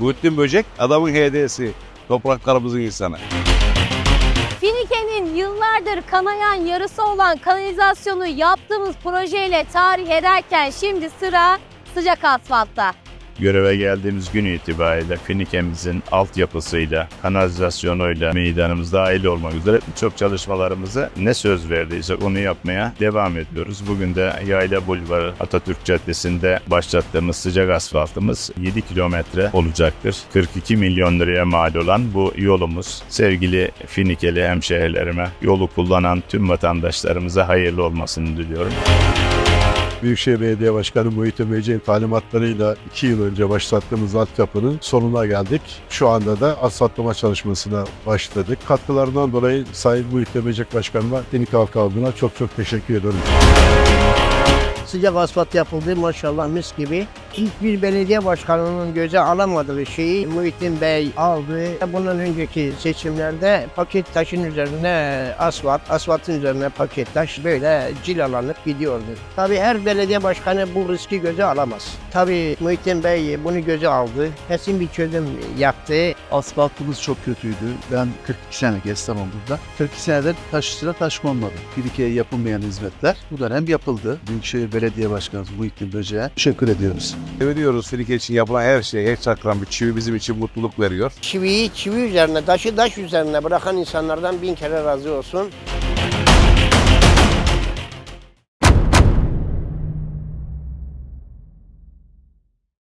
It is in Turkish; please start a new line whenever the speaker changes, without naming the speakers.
Muhittin Böcek adamın hediyesi. Topraklarımızın insanı.
Finike'nin yıllardır kanayan yarısı olan kanalizasyonu yaptığımız projeyle tarih ederken şimdi sıra sıcak asfaltta.
Göreve geldiğimiz gün itibariyle Finike'mizin altyapısıyla, kanalizasyonuyla meydanımız dahil olmak üzere birçok çalışmalarımızı ne söz verdiysek onu yapmaya devam ediyoruz. Bugün de Yayla Bulvarı Atatürk Caddesi'nde başlattığımız sıcak asfaltımız 7 kilometre olacaktır. 42 milyon liraya mal olan bu yolumuz sevgili Finikeli hemşehrilerime, yolu kullanan tüm vatandaşlarımıza hayırlı olmasını diliyorum.
Büyükşehir Belediye Başkanı Muhittin Böcek'in talimatlarıyla 2 yıl önce başlattığımız altyapının sonuna geldik. Şu anda da asfaltlama çalışmasına başladık. Katkılarından dolayı Sayın Muhittin Böcek Başkanıma, Denik Halk çok çok teşekkür ediyorum.
Sıcak asfalt yapıldı maşallah mis gibi. Hiçbir belediye başkanının göze alamadığı şeyi Muhittin Bey aldı. Bundan önceki seçimlerde paket taşın üzerine asfalt, asfaltın üzerine paket taş böyle cilalanıp gidiyordu. Tabii her belediye başkanı bu riski göze alamaz. Tabii Muhittin Bey bunu göze aldı. Kesin bir çözüm yaptı.
Asfaltımız çok kötüydü. Ben 42 sene esnafım burada. 42 senedir taş üstüne taş konmadı. Firike'ye yapılmayan hizmetler bu dönem yapıldı. Büyükşehir Belediye Başkanı Muhittin Böce'ye teşekkür ediyoruz.
Seviyoruz Finike için yapılan her şey, her çakran bir çivi bizim için mutluluk veriyor.
Çiviyi çivi üzerine, taşı taş üzerine bırakan insanlardan bin kere razı olsun.